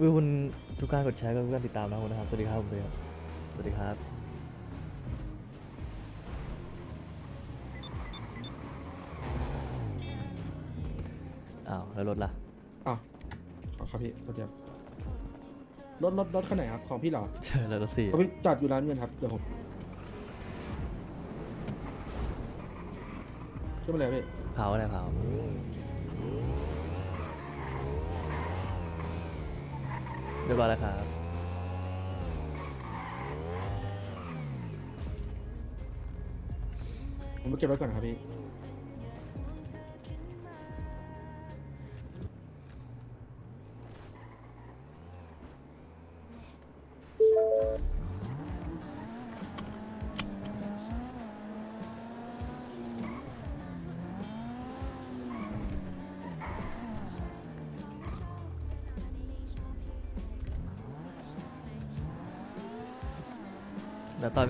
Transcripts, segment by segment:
วิวคุณทุกการกดแชร์ก็ทุกการติดตามนะคุณนะครับสวัสดีครับผมเลยครับสวัสดีครับอ้าวแล้วรถล่ะอ้าวขอครับพี่รถเดียวรถรถรถคันไหนครับ ของพี่เหรอเจอแล้วรถสี่ของพี่จอดอยู่ร้านเงินครับ เดี๋ยวผมขึ้นมาเลยพี่เผาอะไรเผา เรียบร้อยแล้วครับผมไปเก็บไว้ก่อนครับพี่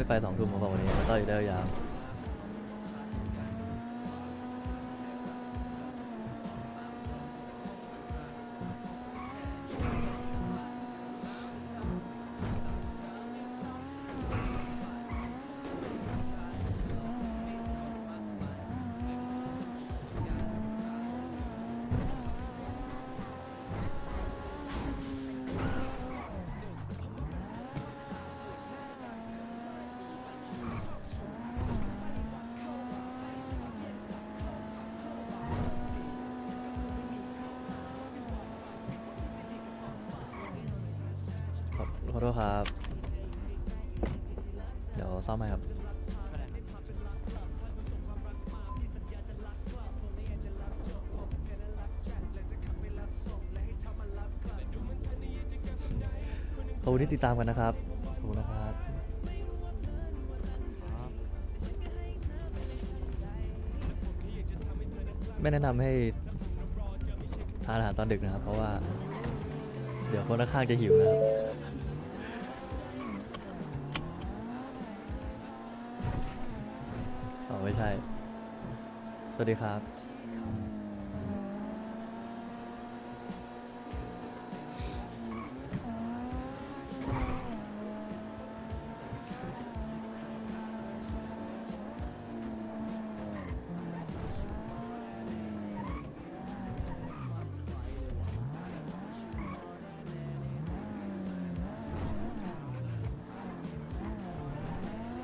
ไม่ไปสองทุ่มของวันนี้มาต่ออยู่ได้ยาว ขอโทษครับ เดี๋ยวซ่อมให้ครับ ขอบคุณที่ติดตามกันนะครับ ขอบคุณนะครับ ไม่แนะนำให้ทานอาหารตอนดึกนะครับ เพราะว่า เดี๋ยวคนข้างๆจะหิวนะครับ อ๋อไม่ ใช่ สวัสดีครับ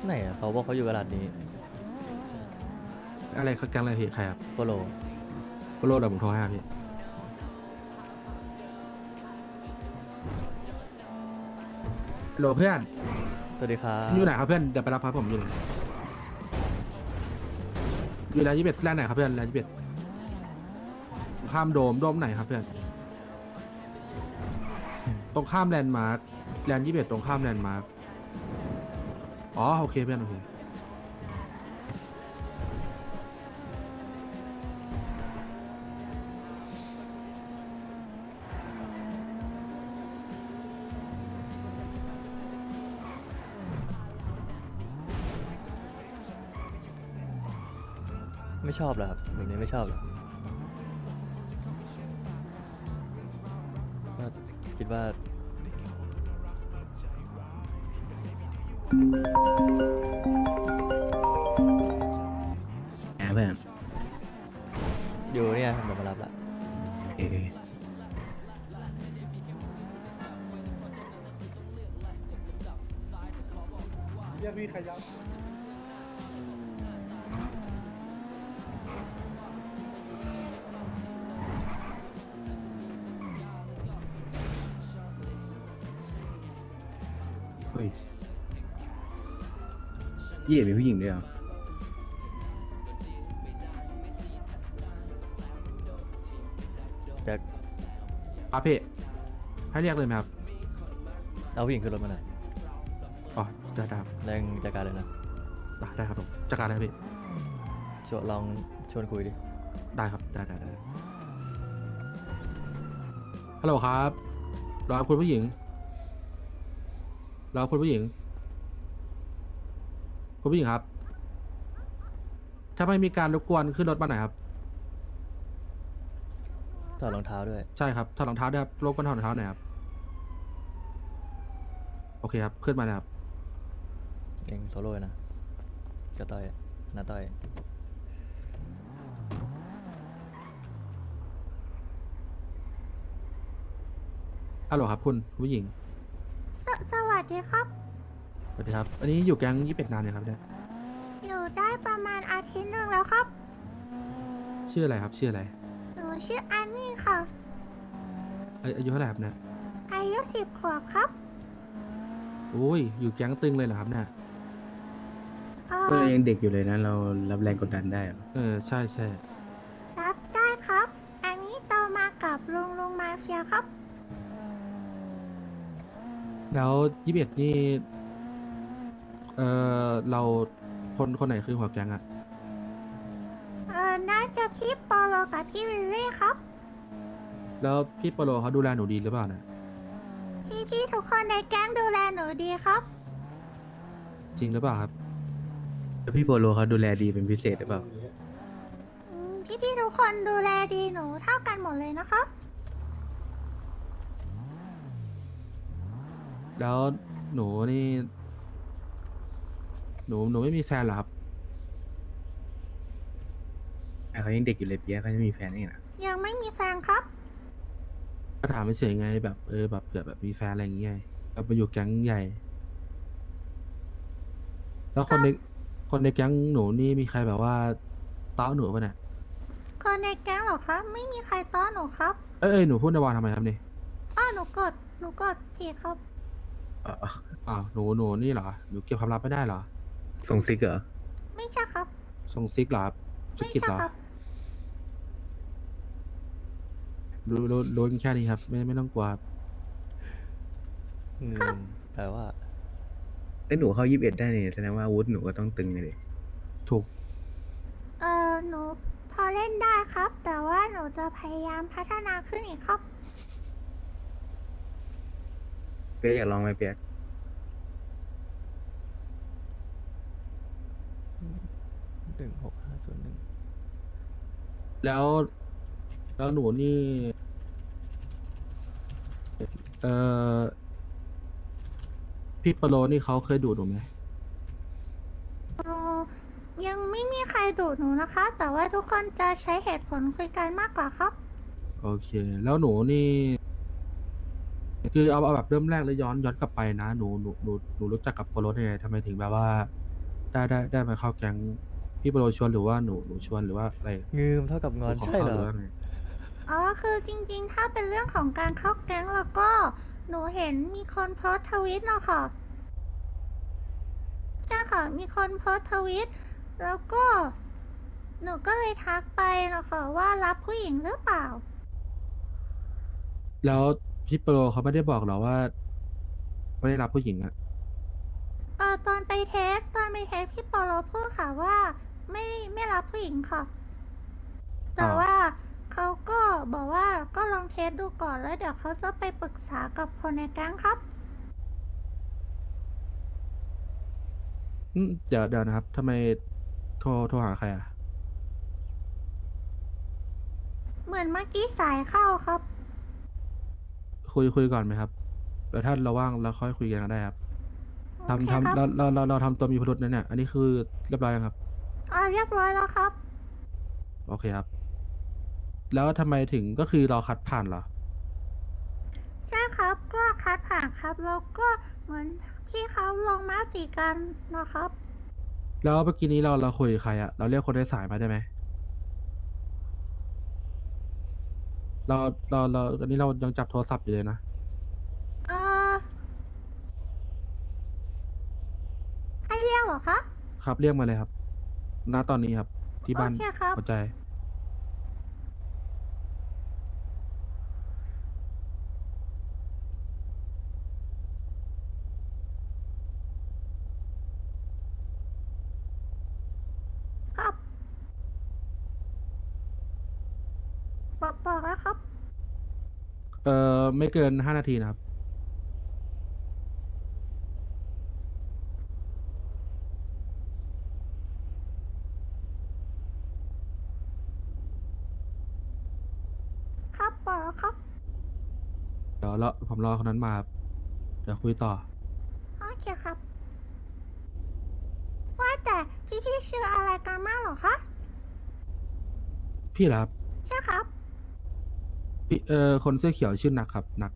ไหนอะเขาบอกเขาอยู่กระดาษนี้ อะไรเขาแกงอะไรพี่ใครครับโปโลโปโลเดี๋ยวผมโทรให้ครับพี่ โหลเพื่อน สวัสดีครับอยู่ไหนครับเพื่อน เดี๋ยวไปรับครับผมอยู่ไหนอยู่แลนด์ยี่สิบเอ็ดแลนด์ไหนครับเพื่อนแลนด์ยี่สิบเอ็ดข้ามโดม โดมไหนครับเพื่อน ตรงข้ามแลนด์มาร์คแลนด์ยี่สิบเอ็ดตรงข้ามแลนด์มาร์ค อ๋อโอเคเพื่อนโอเค ไม่ชอบเหรอครับแบบนี้ไม่ชอบเหรอก็คิดว่า เย่มีผู้หญิงด้วยเหรอจะครับพี่ให้เรียกเลยไหมครับ เอาผู้หญิงขึ้นรถมาหน่อยอ๋อ ได้ได้ครับแรงจัดการเลยนะได้ได้ครับผมจัดการเลยครับพี่ ชวนลองชวนคุยดิ ได้ครับ ได้ได้ได้ฮัลโหลครับรอคุณผู้หญิงรอคุณผู้หญิง คุณผู้หญิงครับ ถ้าไม่มีการรบกวนขึ้นรถมาหน่อยครับ ถอดรองเท้าด้วย ใช่ครับถอดรองเท้าด้วยครับรบกวนถอดรองเท้าหน่อยครับ โอเคครับ ขึ้นมาเลยครับ เองโซโล่เลยนะกระต้อยน้าต้อย ฮัลโหลครับ คุณผู้หญิง สสวัสดีครับ สวัสดีครับ อันนี้อยู่แก๊งยี่เป็ดนานเนี่ยครับเนี่ย อยู่ได้ประมาณอาทิตย์หนึ่งแล้วครับชื่ออะไรครับ ชื่ออะไรหนูชื่ออันนี่ค่ะ อาอายุเท่าไหร่ครับเนี่ยอายุสิบขวบครับโอ้ย อยู่แก๊งตึงเลยเหรอครับเนี่ย เอก็อยังเด็กอยู่เลยนะเรารับแรงกดดันได้เหรอเออ ใช่ใช่รับได้ครับ อันนี้โตมากับลุงลุงมาเฟียครับ แล้วยี่เป็ดนี่ เออเราคนคนไหนคือหัวแก๊งอะเออน่าจะพี่ปอโลกับพี่วิลลี่ครับ แล้วพี่โปโลเขาดูแลหนูดีหรือเปล่าเนี่ยพี่พี่ๆทุกคนในแก๊งดูแลหนูดีครับ จริงหรือเปล่าครับ แล้วพี่โปโลเขาดูแลดีเป็นพิเศษหรือเปล่า พี่พี่ๆทุกคนดูแลดีหนูเท่ากันหมดเลยนะคะ แล้วหนูนี่ หนูหนูไม่มีแฟนเหรอครับแต่เขายังเด็กอยู่เลยเปียกเขาจะมีแฟนนี่นะยังไม่มีแฟนครับ ก็ถามไม่เฉยๆไงแบบเออแบบเผื่อแบบมีแฟนอะไรอย่างเงี้ยแบบไปอยู่แก๊งใหญ่ แล้วคนในคนในแก๊งหนูนี่มีใครแบบว่าเต้าหนูป่ะเนี่ยคนในแก๊งเหรอครับ ไม่มีใครต้อนหนูครับเอ้ยเอ้ยหนูพูดในวานทำไมครับนี่อ้อหนูกดหนูกดผิดครับ อ๋อ อ้าวหนูหนูนี่เหรอหนูเก็บความลับไม่ได้เหรอ ส่งซิกเหรอ ไม่ใช่ครับ ส่งซิกเหรอครับสไม่กิดใช่เหรอครับ รู้รู้รู้แค่นี้ครับ ไม่ไม่ต้องกลัวครับงืมแปลว่า ไอ้ยหนูเข้ายี่สิบเอ็ดได้เนี่ยแสดงว่าอาวุธหนูก็ต้องตึงเลยดิถูกเออหนูพอเล่นได้ครับ แต่ว่าหนูจะพยายามพัฒนาขึ้นอีกครับ เปียกอยากลองไหมเปียก นึ่งหกห้าศูนย์หนึ่งแล้ว แล้วหนูนี่ เออพี่ปโลนี่เขาเคยดูหนูไหม เออยังไม่มีใครดูหนูนะคะ แต่ว่าทุกคนจะใช้เหตุผลคุยกันมากกว่าครับ โอเค แล้วหนูนี่ คือเอาเอาแบบเริ่มแรกเลยย้อนย้อนกลับไปนะ หนูหนูหนูหนูรู้จักกับโปโลได้ไงทำไมถึงแบบว่า ได้ได้ได้มาเข้าแก๊ง พี่โปโลชวนหรือว่าหนูหนูชวนหรือว่าอะไรงืมเท่ากับงอนนูขใช่เหรข้าอรือว่าไงอ๋อคือจริงๆ ถ้าเป็นเรื่องของการเข้าแก๊งแล้วก็ หนูเห็นมีคนโพสต์ทวิตเนาะค่ะใช่ค่ะ มีคนโพสต์ทวิต แล้วก็ หนูก็เลยทักไปเนาะค่ะว่ารับผู้หญิงหรือเปล่า แล้วพี่โปโลเขาไม่ได้บอกหรอว่าไม่ได้รับผู้หญิงอะ เออตอนไปเทสตอนไปเทสพี่ปอโลพูดค่ะว่า ไม่ไม่รับผู้หญิงค่ะ แต่ว่าเขาก็บอกว่าก็ลองเทสดูก่อนแล้วเดี๋ยวเขาจะไปปรึกษากับคนในแก๊งครับ อืมเดี๋ยวเดี๋ยวนะครับทำไมโทรโทรหาใครอะเหมือนเมื่อกี้สายเข้าครับ คุยคุยก่อนไหมครับเดี๋ยวถ้าเราว่างเราค่อยคุยกันก็ได้ครับโอเคทำครับทำเราเราเราเราทำตัวมีพิรุษนะเนี่ย อันนี้คือเรียบร้อยยังครับ อ่าเรียบร้อยแล้วครับ โอเคครับ แล้วทำไมถึงก็คือเราคัดผ่านเหรอ ใช่ครับก็คัดผ่านครับแล้วก็เหมือนพี่เขาลงมาติกันนะครับ แล้วเมื่อกี้นี้เราเราคุยกับใครอะเราเรียกคนได้สายมาได้ไหมเราเราเราอันนี้เรายังจับโทรศัพท์อยู่เลยนะ เออให้เรียกเหรอคะ ครับเรียกมาเลยครับ ณตอนนี้ครับ ที่บ้านโอเคครับหัวใจ ครับบอกบอกแล้วครับ เอ่อ ไม่เกินห้านาทีนะครับครับ เดี๋ยวรอผมรอคนนั้นมาครับเดี๋ยวคุยต่อ โอเคครับ ว่าแต่พี่พี่ชื่ออะไรกันมากหรอคะ พี่หรอครับใช่ครับพี่เอ่อคนเสื้อเขียวชื่อนักครับนัก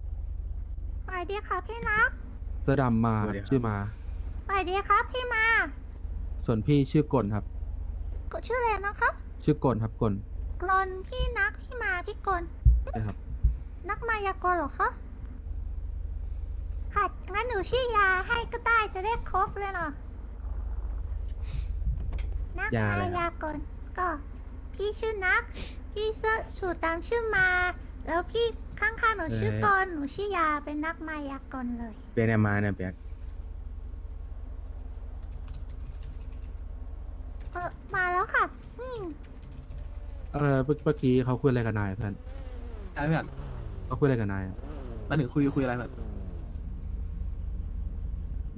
สวัสดีครับพี่นักเสื้อดำมาชื่อมา สวัสดีครับพี่มาส่วนพี่ชื่อกลครับ ก็ชื่ออะไรนะคะชื่อกลครับกลกลนพี่นักพี่มาพี่กลนะครับ นักมายากลเหรอคะค่ะงั้นหนูชื่อยาให้ก็ได้จะได้ครบเลยเนาะนักยาอะไรมายากลก็ พี่ชื่อนัก พี่เสื้อสูตรตามชื่อมา แล้วพี่ข้างๆหนูชื่อกลหนูชื่อยาเป็นนักมายากลเลยเปียกเนี่ยมาเนี่ยเปียกเออมาแล้วค่ะอืม เออเมื่อเมื่อกี้เขาคุยอะไรกับนายเพื่อน ใช่เพื่อ นเขาคุยอะไรกับนายอะมาถึงคุยคุยอะไรเพื่อน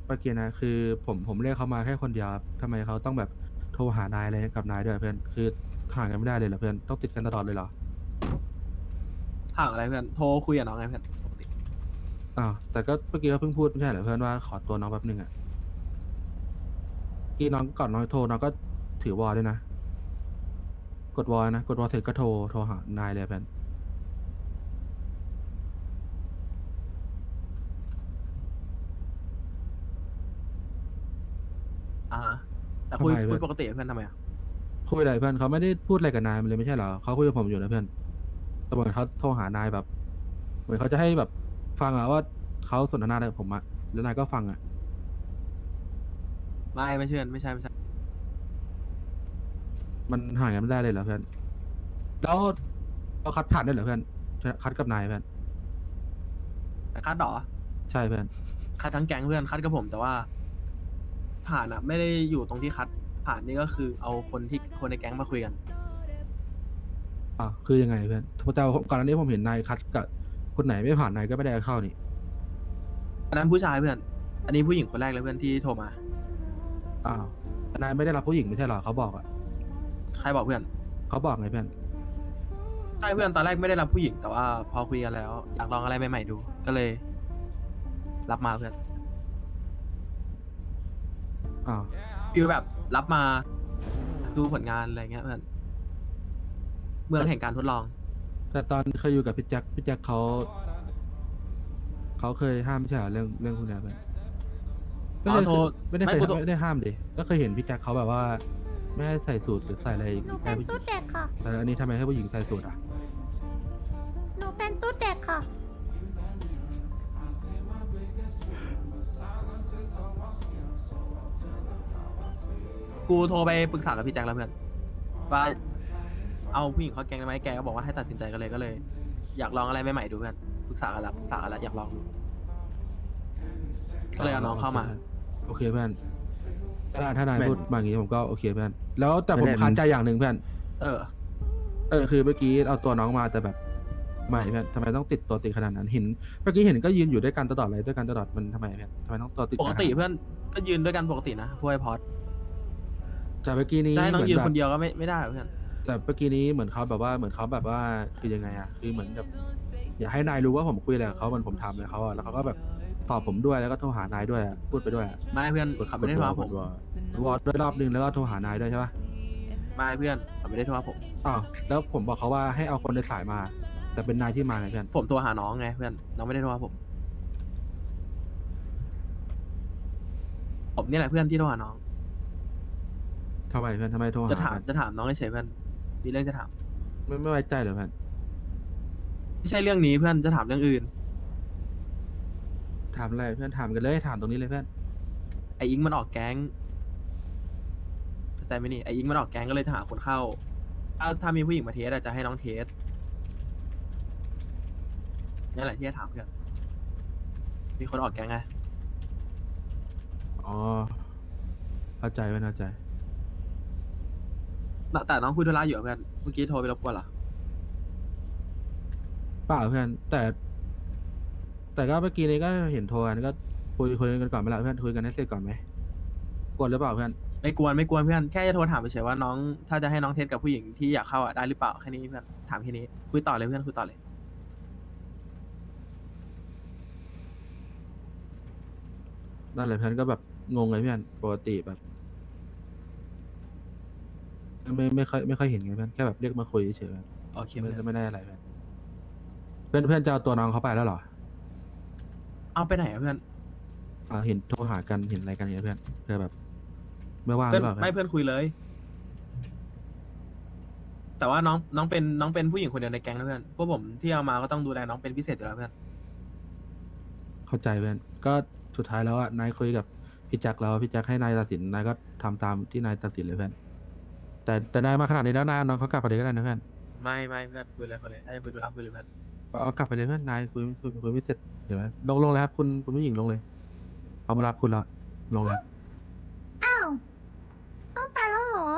เมื่อกี้นะคือผมผมเรียกเขามาแค่คนเดียวครับทำไมเขาต้องแบบโทรหานายอะไรกับนายด้วยเพื่อนคือห่างกันไม่ได้เลยเหรอเพื่อนต้องติดกันตลอดเลยเหรอห่างอะไรเพื่อนโทรคุยกับน้องไงเพื่อนปกติอ้าวแต่ก็เมื่อกี้ก็เพิ่งพูดไม่ใช่เหรอเพื่อนว่าขอตัวน้องแป๊บนึงอะกี้น้องก่อนน้องโทรน้องก็ถือวอลด้วยนะ กดวอลนะกดวอลเสร็จก็โทรโทรหานายเลยเพื่อน อ่าฮะแต่ คุยทำไมเพื่คุอยนปกติกับเพื่อนทำไมอะคุยอะไรเพื่อนเขาไม่ได้พูดอะไรกับนายมันเลยไม่ใช่เหรอเขาคุยกับผมอยู่นะเพื่อนแต่เหมือนเขาโทรหานายแบบ เหมือนเขาจะให้แบบฟังอะว่าเขาสนทนาอะไรกับผมอะแล้วนายก็ฟังอะไม่ไม่เชื่อไม่ใช่ไม่ใช่มันห่างกันไม่ได้เลยเหรอเพื่อนแล้วเราคัดผ่านได้เหรอเพื่อนคัดกับนายเพื่อนแต่คัดดอใช่เพื่อนคัดทั้งแก๊งเพื่อนคัดกับผมแต่ว่า ผ่านอะไม่ได้อยู่ตรงที่คัดผ่านนี่ก็คือเอาคนที่คนในแก๊งมาคุยกัน อะคือยังไงเพื่อนแต่ว่าก่อนหน้านี้ผมเห็นนายคัดกับคนไหนไม่ผ่านนายก็ไม่ได้เข้านี่อันนั้นผู้ชายเพื่อน อันนี้ผู้หญิงคนแรกเลยเพื่อนที่โทรมา อ้าวแต่นายไม่ได้รับผู้หญิงไม่ใช่เหรอเขาบอกอะใครบอกเพื่อน เขาบอกไงเพื่อนใช่เพื่อนตอนแรกไม่ได้รับผู้หญิงแต่ว่า พอคุยกันแล้ว อยากลองอะไรใหม่ๆดู ก็เลย รับมาเพื่อน อ้าวฟิลแบบรับมาดูผลงานอะไรเงี้ยเพื่อนเมืองแห่งการทดลอง แต่ตอนเคยอยู่กับพี่แจ็คพี่แจ็คเขาเขาเคยห้ามไม่ใช่เหรอเรื่องเรื่องพวกเนี้ยเพื่อนไม่อ๋ได้อโทรไม่ได้ไม่เคยกูโทร ไม่ได้ห้ามดิก็เคยเห็นพี่แจ็คเขาแบบว่า ไม่ให้ใส่สูทหรือใส่อะไรหนูเป็ให้นผู้หญิตุ๊งดเด็กค่ะ แต่อันนี้ทำไมให้ผู้หญิงใส่สูทอะ กูโทรไปปรึกษากับพี่แจ็คแล้วเพื่อนว่าเอาผู้หญิงเขาแกงได้ไหมแกก็บอกว่าให้ตัดสินใจกันเลยก็เลย อยากลองอะไรใหม่ๆดูเพื่อนปรึกษากันแล้วปรึกษากันแล้วอยากลองดูก็เลยเอาน้องเข้ามา โอเคเพื่อนถ้าถ้านายแม่น พูดมาอย่างนี้ผมก็โอเคเพื่อนแล้วแต่ผมแม่นคาใจอย่างหนึ่งเพื่อนเออ เออคือเมื่อกี้เอาตัวน้องมาแต่แบบไม่เพื่อนทำไมต้องติดตัวติดขนาดนั้นเห็นเมื่อกี้เห็นก็ยืนอยู่ด้วยกันตลอดเลยด้วยกันตลอดมันทำไมเพื่อนทำไมต้องตัวติดปกติเพื่อนก็ยืนด้วยกันปกตินะพวกไอพอด แต่เมื่อกี้นี้จะให้น้องเหมืยืนแบบคนเดียวก็ไม่ไม่ได้เพื่อนแต่เมื่อกี้นี้เหมือนเขาแบบว่าเหมือนเขาแบบว่าคือยังไงอะคือเหมือนแบบอยากให้นายรู้ว่าผมคุยอะไรกับเขาเหมือนผมทำเลยเขาอะแล้วเขาก็แบบตอบผมด้วยแล้วก็โทรหานายด้วยอะพูดไปด้วยอะไม่เพื่อนกดเขาไม่ได้โทรหาผมกดวอลวอลด้วยรอบนึงแล้วก็โทรหานายด้วยใช่ปะไม่เพื่อนเขาไม่ได้โทรหาผม อ้าวแล้วผมบอกเขาว่าให้เอาคนในสายมา แต่เป็นนายที่มาไงเพื่อนผมโทรหาน้องไงเพื่อนน้องไม่ได้โทรหาผมผมนี่แหละเพื่อนที่โทรหาน้อง ทำไมเพื่อนทำไมโทรหาจะถามเพื่อนจะถามน้องเฉยๆเพื่อนมีเรื่องจะถาม ไม่ไม่ไว้ใจเหรอเพื่อนไม่ใช่เรื่องนี้เพื่อนจะถามเรื่องอื่น ถามอะไรเพื่อนถามกันเลยถามตรงนี้เลยเพื่อนไออิงมันออกแก๊งเข้าใจไหมนี่ไออิงมันออกแก๊งก็เลยจะหาคนเข้าถ้าถ้ามีผู้หญิงมาเทสอะจะให้น้องเทสนี่แหละที่จะถามเพื่อนมีคนออกแก๊งไงอ๋อเข้าใจเพื่อนเข้าใจ แต่แต่น้องคุยธุระอยู่อะเพื่อนเมื่อกี้โทรไปรบกวนเหรอ เปล่าเพื่อน แต่ แต่ก็เมื่อกี้นี้ก็เห็นโทรกันก็คุยคุยกันก่อนไหมล่ะเพื่อนคุยกันให้เสร็จก่อนไหมกดหรือเปล่าเพื่อนไม่กวนไม่กวนเพื่อนแค่จะโทรถามเฉยๆว่าน้องถ้าจะให้น้องเทสกับผู้หญิงที่อยากเข้าอะได้หรือเปล่าแค่นี้เพื่อนถามแค่นี้คุยต่อเลยเพื่อนคุยต่อเลย นั่นแหละเพื่อนก็แบบงงไงเพื่อนปกติแบบ ไม่ไม่ค่อยไม่ค่อยเห็นไงเพื่อนแค่แบบเรียกมาคุยเฉยๆโอเคไม่เพื่อนไม่ได้อะไรเพื่อนเพื่อนเพื่อนจะเอาตัวน้องเขาไปแล้วเหรอเอาไปไหนอะเพื่อนอ่าเห็นโทรหากันเห็นอะไรกันอย่างเงี้ยเพื่อนเพื่อแบบไม่ว่างหเพื่รืออนเปล่าไม่เพื่อนเพื่อนคุยเลย แต่ว่าน้องน้องเป็นน้องเป็นผู้หญิงคนเดียวในแก๊งนะเพื่อนพวกผมที่เอามาก็ต้องดูแลน้องเป็นพิเศษอยู่แล้วเพื่อนเข้าใจเพื่อนก็สุดท้ายแล้วอะนายคุยกับพี่แจ็คแล้วพี่แจ็คให้นายตัดสินนายก็ทำตามที่นายตัดสินเลยเพื่อน แต่แต่นายมาขนาดนี้แล้วนายเอาน้องเขากลับไปเลยก็ได้นะเพื่อนไม่ไม่เพื่อนคุยเลยคุยเลยถ้าจะคุยดูรับคุยเลยเพื่อนเอากลับไปเลยเพื่อนนายคุยคุยคุยไม่เสร็จเดี๋ยวนะลงลงเลยครับคุณคุณผู้หญิงลงเลยเขามารับคุณแล้วลงเลย อ้าวต้องไปแล้วเหรอ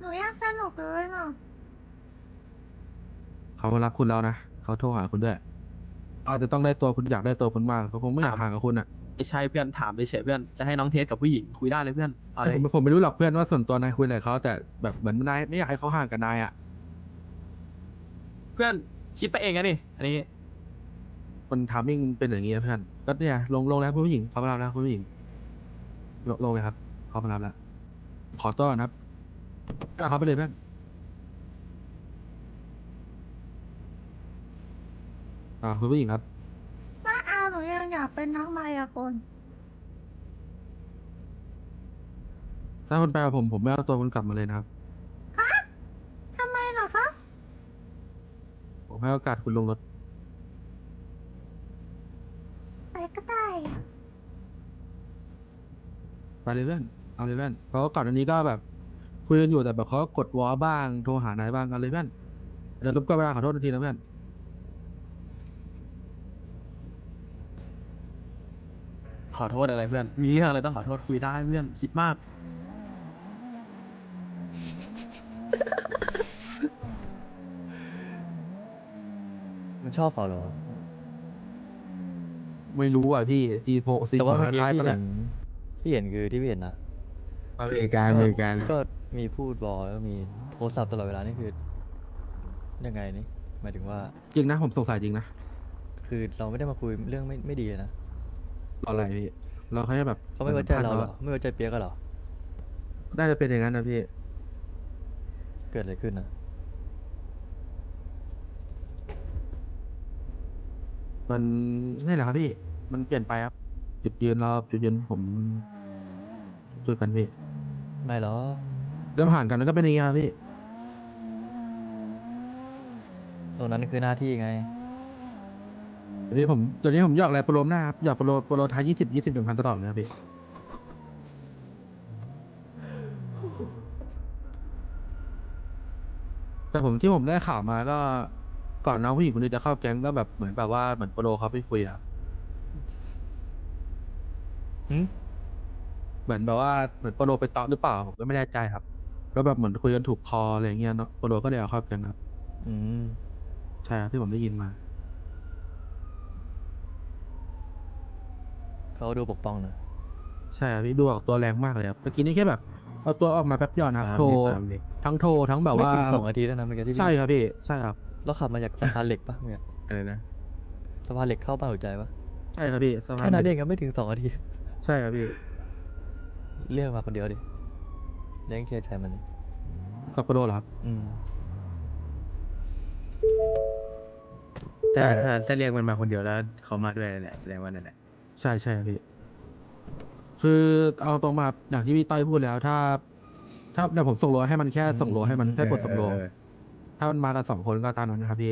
หนูยังสนุกเลยเนาะเขามารับคุณแล้วนะเขาโทรหาคุณด้วยอาจจะต้องได้ตัวคุณอยากได้ตัวคุณมากเขาคงไม่อยากห่างกับคุณอะ ไม่ใช่เพื่อนถามเฉยๆเพื่อนจะให้น้องเทสกับผู้หญิงคุยได้เลยเพื่อนเอาเลยผมผมไม่รู้หรอกเพื่อนว่าส่วนตัวนายคุยอะไรกับเขาแต่แบบเหมือนนายไม่อยากให้เขาห่างกับนายอะเพื่อนคิดไปเองอะนี่อันนี้มันทามมิ่งเป็นอย่างงี้นะเพื่อนก็เนี่ยลงลงแล้วคุณผู้หญิงเขามารับแล้วคุณผู้หญิงลงลงเลยครับเขามารับแล้วขอต้อนรับเอาเขาไปเลยเพื่อนอ่าคุณผู้หญิงครับ น้าอาหนูยังอยากเป็นนักมายากล ถ้าคุณไปกับผมผมไม่เอาตัวคุณกลับมาเลยนะครับทำไมเหรอคะผมให้โอกาสคุณลงรถ ไปก็ได้อะไปเลยเพื่อนเอาเลยเพื่อนเพราะว่าก่อนอันนี้ก็แบบ คุยกันอยู่แต่แบบเขาก็กดวอลบ้างโทรหานายบ้างกันเลยเพื่อนเดี๋ยวรบกวนเวลาขอโทษทันทีนะเพื่อน ขอโทษอะไรเพื่อน มีเรื่องอะไรต้องขอโทษคุยได้เพื่อนคิดมาก มันชอบเขาเหรอ ไม่รู้อะพี่ทีโพซีแต่ว่าเมื่อกี้ท้ายที่ตอนเห็เนี้ยนที่เห็นคือที่พี่เห็นนะอเมริกันอเมริกันก็มีพูดบอกแล้วก็มีโทรศัพท์ตลอดเวลานี่คือ ยังไงนี่หมายถึงว่า จริงนะผมสงสัยจริงนะ คือเราไม่ได้มาคุยเรื่องไม่ไม่ดีเลยนะ รออะไรพี่เราแค่แบบเขาไม่ไว้ใจเราเหรอไม่ไว้ใจเปียกกันเหรอน่าจะเป็นอย่างนั้นนะพี่ เกิดอะไรขึ้นนะมันนี่แหละครับพี่ มันเปลี่ยนไปครับ จุดยืนเราจุดยืนผมช่วยกันพี่ไม่หรอกเริ่มห่างกันแล้วก็เป็นอย่างนี้ครับพี่ ตรงนั้นคือหน้าที่ไง เดี๋ยวนี้ผมเดี๋ยวนี้ผมหยอกอะไรโปรโลมหน้าครับหยอกโปรโลโปรโลท้ายยี่สิบยี่สิบหนึ่งพันตลอดเลยครับพี่แต่ผมที่ผมได้ข่าวมาก็ก่อนน้องผู้หญิงคนนี้จะเข้าแก๊งก็แบบเหมือนแบบว่าเหมือนโปรโลเขาไปคุยอะครับหืมเหมือนแบบว่าเหมือนโปรโลไปตอหรือเปล่าผมก็ไม่แน่ใจครับแล้วแบบเหมือนคุยกันถูกคออะไรอย่างเงี้ยเนาะโปรโลก็เลยเอาเข้าแก๊งครับ อืมใช่ครับที่ผมได้ยินมา เขาดูปกป้องนะใช่ครับพี่ดูออกตัวแรงมากเลยครับเมื่อกี้นี่แค่แบบ เอาตัวออกมาแป๊บเดียวนะครับตามโทรดิตามดิทั้งโทรทั้งแบบว่าไม่ถึงสองนาทีแล้วนะเมื่อกี้ที่พี่ใช่ครับพี่ใช่ครับเราขับมาจากสะพานเหล็กปะเนี่ยอะไรนะสะพานเหล็กเข้าบ้านหัวใจปะใช่ครับพี่สะพาแค่นนั้นเหเอล็งกก็ไม่ถึงสองนาที ใช่ครับพี่เรียกมาคนเดียวดิเลี้ยงเชื่อใจมันดิกับโปรโลเหรอครับ อืม แต่ถ้าถ้าเรียกมันมาคนเดียวแล้วเขามาด้วยนั่นแหละแสดงว่านั่นแหละ ใช่ใช่ครับพี่ คือเอาตรงมาอย่างที่พี่ต้อยพูดแล้ว ถ้า ถ้าเดี๋ยวผมส่งโลให้มันแค่ส่งโลให้มันแค่กดส่งโล เออเออถ้ามันมากันสองคนก็ตามนั้นนะครับพี่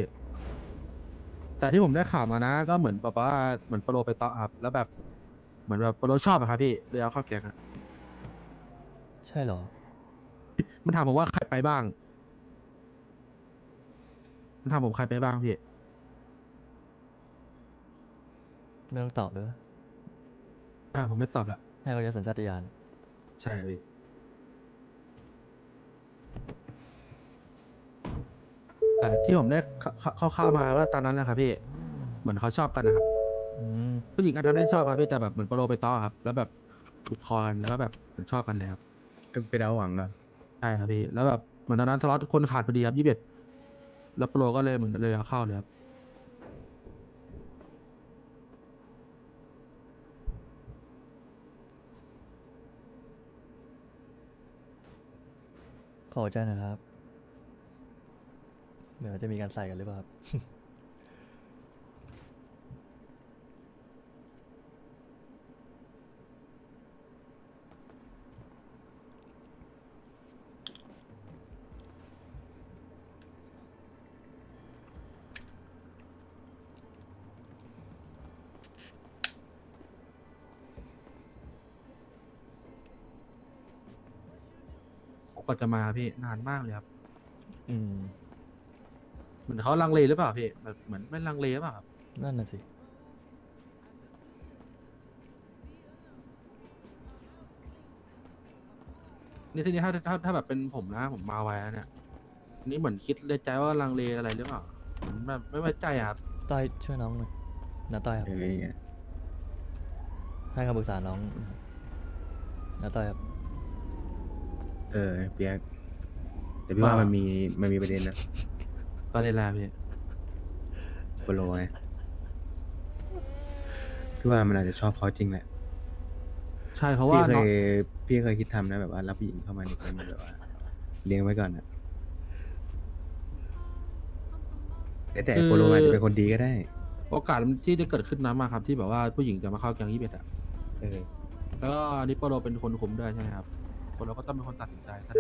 แต่ที่ผมได้ข่าวมานะ ก็เหมือนแบบว่าเหมือนโปรโลไปต่ออัพแล้วแบบ เหมือนแบบโปรโลชอบอะครับพี่เลยเอาเข้าแกงอะใช่เหรอ มันถามผมว่าใครไปบ้าง มันถามผมใครไปบ้างพี่ ไม่ต้องตอบเลย อ่าผมไม่ตอบละให้เขาจะสัญชาตญาณใช่พี่แต่ที่ผมได้เข้าเข้าๆมาว่าตอนนั้นแหละครับพี่ เหมือนเขาชอบกันนะครับ อืมผู้หญิงอาจจะไม่ได้ชอบครับพี่แต่แบบเหมือนโปรโลไปต่อครับ แล้วแบบถูกคอกันแล้วก็แบบเหมือนชอบกันเลยครับก็ไปเดาหวังก่อนใช่ครับพี่แล้วแบบเหมือนตอนนั้นสล็อตคนขาดพอดีครับยี่สิบเอ็ดแล้วโปรก็เลยเหมือนเลยเอาเข้าเลยครับ พอใจนะครับ เดี๋ยวจะมีการใส่กันหรือเปล่าครับ กว่าจะมาพี่นานมากเลยครับอืม เหมือนเขาลังเลหรือเปล่าพี่แบบเหมือนไม่ลังเลหรือเปล่าครับนั่นน่ะสิ นี่ทีนี้ถ้าถ้าถ้าแบบเป็นผมนะผมมาไวแล้วเนี่ยอันนี่เหมือนคิดในใจว่าลังเลอะไรหรือเปล่าเหมือนแบบไม่ไว้ใจอะครับ ต้อยช่วยน้องหน่อยนาต้อยครับ เอออย่างเงี้ยให้คำปรึกษาน้องนาต้อยครับ เออเปียกแต่พี่ว่ามันมีมันมีประเด็นนะตอนนี้แหละพี่โปโลไงพี่ว่ามันอาจจะชอบเขาจริงแหละใช่เพราะพี่ว่าเคน้องยพี่เคยคิดทำนะแบบว่ารับผู้หญิงเข้ามาในแก๊งแบบว่าเลี้ยงไว้ก่อนอะแต่แต่โปโลอาจจะเป็นคนดีก็ได้ โอกาสที่จะเกิดขึ้นน้ำมากครับที่แบบว่าผู้หญิงจะมาเข้าแก๊งยี่สิบเอ็ดอะเออแล้วก็อันนี้โปโลเป็นคนคุมด้วยใช่ไหมครับ คนเราก็ต้องเป็นคนตัดสินใจแสดง